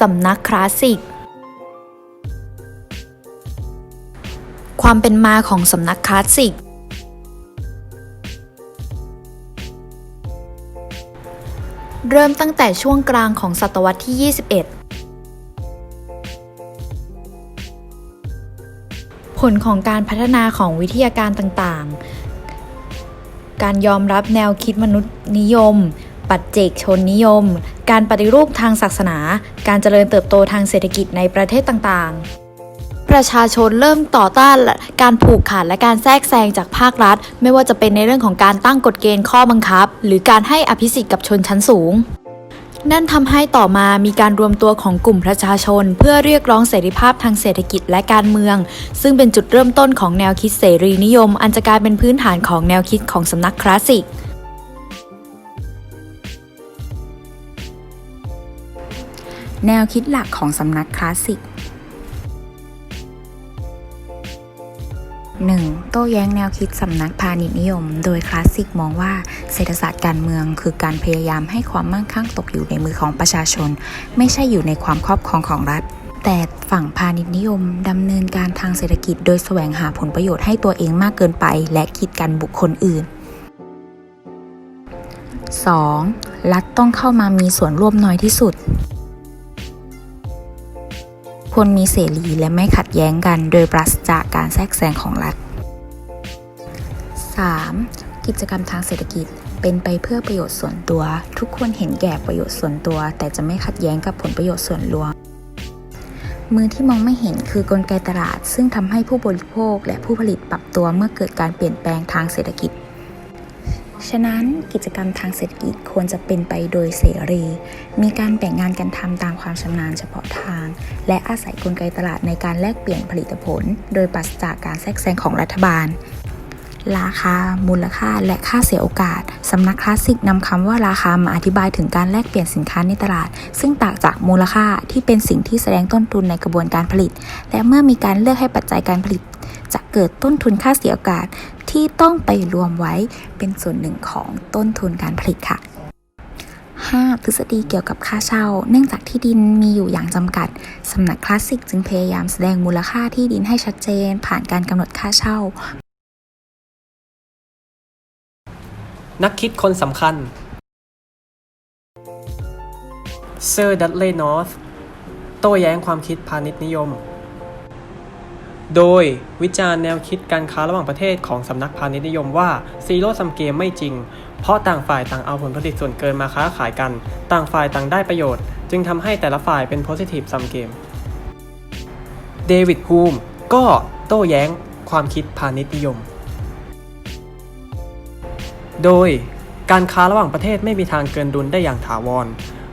สำนักคลาสสิก ความเป็นมาของสำนักคลาสสิก เริ่มตั้งแต่ช่วงกลางของศตวรรษที่ 21ผลของการพัฒนาของวิทยาการต่างๆ การยอมรับแนวคิดมนุษยนิยม ปัจเจกชนนิยม การปฏิรูปทางศาสนา การเจริญเติบโตทางเศรษฐกิจในประเทศต่างๆประชาชนเริ่มต่อต้านการผูกขาดและการแทรกแซงจากภาครัฐ ไม่ว่าจะเป็นในเรื่องของการตั้งกฎเกณฑ์ข้อบังคับ หรือการให้อภิสิทธิ์กับชนชั้นสูง นั่นทำให้ต่อมามีการรวมตัวของกลุ่มประชาชน เพื่อเรียกร้องเสรีภาพทางเศรษฐกิจและการเมือง ซึ่งเป็นจุดเริ่มต้นของแนวคิดเสรีนิยม อันจะกลายเป็นพื้นฐานของแนวคิดของสำนักคลาสสิก แนวคิดหลักของสำนักคลาสสิก 1. โต้แย้งแนวคิดสำนักพาณิชย์นิยม โดยคลาสสิกมองว่าเศรษฐศาสตร์การเมืองคือการพยายามให้ความมั่งคั่งตกอยู่ในมือของประชาชน ไม่ใช่อยู่ในความครอบครองของรัฐ แต่ฝั่งพาณิชย์นิยมดำเนินการทางเศรษฐกิจ โดยแสวงหาผลประโยชน์ให้ตัวเองมากเกินไป และกีดกันบุคคลอื่น 2. รัฐต้องเข้ามามีส่วนร่วมน้อยที่สุด ควรมีเสรีและไม่ขัดแย้งกัน โดยปราศจากการแทรกแซงของรัฐ 3. กิจกรรมทางเศรษฐกิจเป็นไปเพื่อประโยชน์ส่วนตัว ทุกคนเห็นแก่ประโยชน์ส่วนตัว แต่จะไม่ขัดแย้งกับผลประโยชน์ส่วนรวม มือที่มองไม่เห็นคือกลไกตลาด ซึ่งทำให้ผู้บริโภคและผู้ผลิตปรับตัวเมื่อเกิดการเปลี่ยนแปลงทางเศรษฐกิจ ฉะนั้นกิจกรรมทางเศรษฐกิจควรจะเป็นไปโดยเสรี มีการแบ่งงานกันทำตามความชำนาญเฉพาะทาง และอาศัยกลไกตลาดในการแลกเปลี่ยนผลิตผล โดยปราศจากการแทรกแซงของรัฐบาล ราคา มูลค่า และค่าเสียโอกาส สำนักคลาสสิกนำคำว่าราคามาอธิบายถึงการแลกเปลี่ยนสินค้าในตลาด ซึ่งต่างจากมูลค่าที่เป็นสิ่งที่แสดงต้นทุนในกระบวนการผลิต และเมื่อมีการเลือกให้ปัจจัยการผลิตจะเกิดต้นทุนค่าเสียโอกาส ที่ต้องไปรวมไว้เป็นส่วนหนึ่งของต้นทุนการผลิตค่ะ 5. ทฤษฎีเกี่ยวกับค่าเช่า เนื่องจากที่ดินมีอยู่อย่างจำกัด สำนักคลาสสิกจึงพยายามแสดงมูลค่าที่ดินให้ชัดเจน ผ่านการกำหนดค่าเช่า นักคิดคนสำคัญเซอร์ดัตเลย์นอร์ธโต้แย้งความคิดพาณิชย์นิยม โดยวิจารณ์แนวคิดการค้าระหว่างประเทศของสำนักพาณิชย์นิยมว่าซีโร่ซัมเกมไม่จริง เพราะต่างฝ่ายต่างเอาผลผลิตส่วนเกินมาค้าขายกัน ต่างฝ่ายต่างได้ประโยชน์ จึงทำให้แต่ละฝ่ายเป็น positive sum game เดวิดฮูมก็โต้แย้งความคิดพาณิชย์นิยม โดยการค้าระหว่างประเทศไม่มีทางเกินดุลได้อย่างถาวร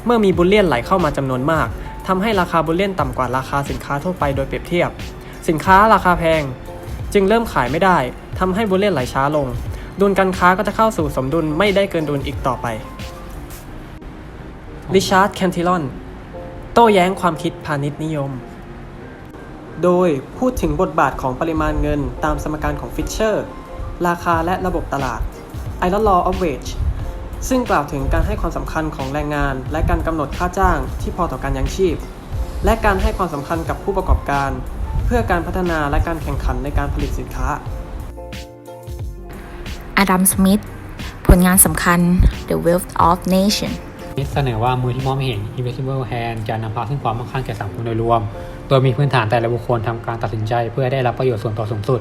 เมื่อมีบุลเลียนไหลเข้ามาจำนวนมากทำให้ราคาบุลเลียนต่ำกว่าราคาสินค้าทั่วไปโดยเปรียบเทียบ สินค้าราคาแพง จึงเริ่มขายไม่ได้ทำให้บุลเลียนไหลช้าลง ดุลการค้าก็จะเข้าสู่สมดุลไม่ได้เกินดุลอีกต่อไปริชาร์ดแคนทิลอน โต้แย้งความคิดพาณิชย์นิยม โดยพูดถึงบทบาทของปริมาณเงินตามสมการของฟิชเชอร์ ราคาและระบบตลาด Iron Law of Wage ซึ่งกล่าวถึงการให้ความสำคัญของแรงงาน และการกำหนดค่าจ้างที่พอต่อการยังชีพ และการให้ความสำคัญกับผู้ประกอบการ พื่อการพัฒนาและการแข่งขันในการผลิตสินค้า อดัม สมิธ ผลงานสำคัญ The Wealth of Nation นิดเสนอว่ามือที่มองไม่เห็น invisible hand จะนำพาซึ่งความมั่งคั่งแก่สังคมโดยรวม โดยมีพื้นฐานแต่ละบุคคลทำการตัดสินใจ เพื่อได้รับประโยชน์ส่วนต่อสูงสุด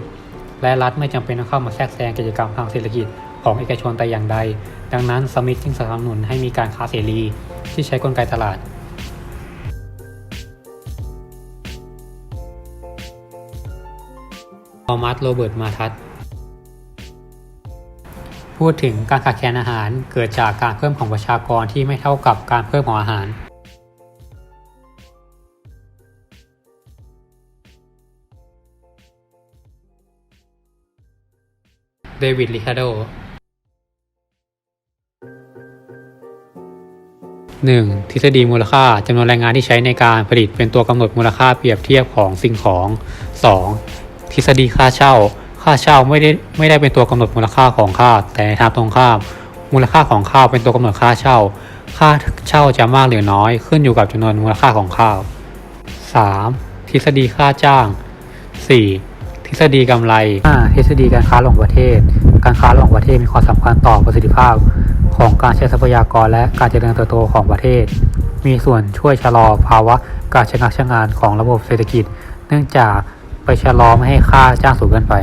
และรัฐไม่จำเป็นต้องเข้ามาแทรกแซงกิจกรรมทางเศรษฐกิจของเอกชนแต่อย่างใด ดังนั้นสมิธจึงสนับสนุนให้มีการค้าเสรี ที่ใช้กลไกตลาด อมัสโรเบิร์ตมาทัสพูดถึงการขาดแคลนอาหารเกิดจากการเพิ่มของประชากรที่ไม่เท่ากับการเพิ่มของอาหารเดวิดริคาโด 1. ทฤษฎีมูลค่าจำนวนแรงงานที่ใช้ในการผลิตเป็นตัวกำหนดมูลค่าเปรียบเทียบของสิ่งของ 2. ทฤษฎีค่าเช่า ค่าเช่าไม่ได้ไม่ได้เป็นตัวกำหนดมูลค่าของค่า แต่ในทางตรงข้าม มูลค่าของค่าวเป็นตัวกำหนดค่าเช่า ค่าเช่าจะมากหรือน้อย ขึ้นอยู่กับจำนวนมูลค่าของข้าว 3. ทฤษฎีค่าจ้าง 4. ทฤษฎีกำไร 5. ทฤษฎีการค้าระหว่างประเทศ การค้าระหว่างประเทศมีความสำคัญต่อประสิทธิภาพ ของการใช้ทรัพยากรและการเจริญเติบโตของประเทศ มีส่วนช่วยชะลอภาวะการชะงักชะงานของระบบเศรษฐกิจ เนื่องจาก ไปชะลอไม่ให้ค่าจ้างสูงเกินไป